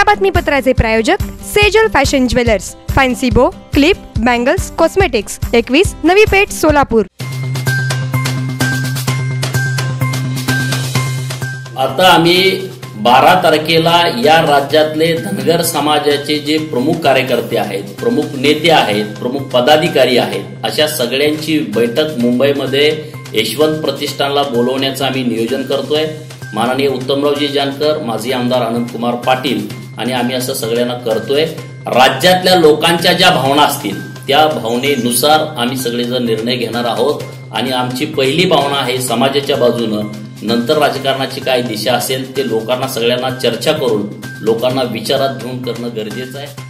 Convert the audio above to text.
या बातमीपत्राचे प्रायोजक Sejal fashion jewellers fancy bow clip bangles cosmetics एकवीस नवी पेठ सोलापूर. आता आम्ही बारा तारखेला या राज्यातले धनगर समाजाचे जे प्रमुख कार्यकर्ते आहेत प्रमुख नेते आहेत प्रमुख पदाधिकारी आहेत अशा सगळ्यांची बैठक मुंबईमध्ये यशवंत प्रतिष्ठानला बोलवण्याचं आम्ही नियोजन करतोय. माननीय उत्तमरावजी जानकर माजी आमदार अनंतकुमार पाटील आणि आम्ही असं सगळ्यांना करतोय. राज्यातल्या लोकांच्या ज्या भावना असतील त्या भावनेनुसार आम्ही सगळेजण निर्णय घेणार आहोत. आणि आमची पहिली भावना आहे समाजाच्या बाजूनं. नंतर राजकारणाची काय दिशा असेल ते लोकांना सगळ्यांना चर्चा करून लोकांना विचारात घेऊन करणं गरजेचं आहे.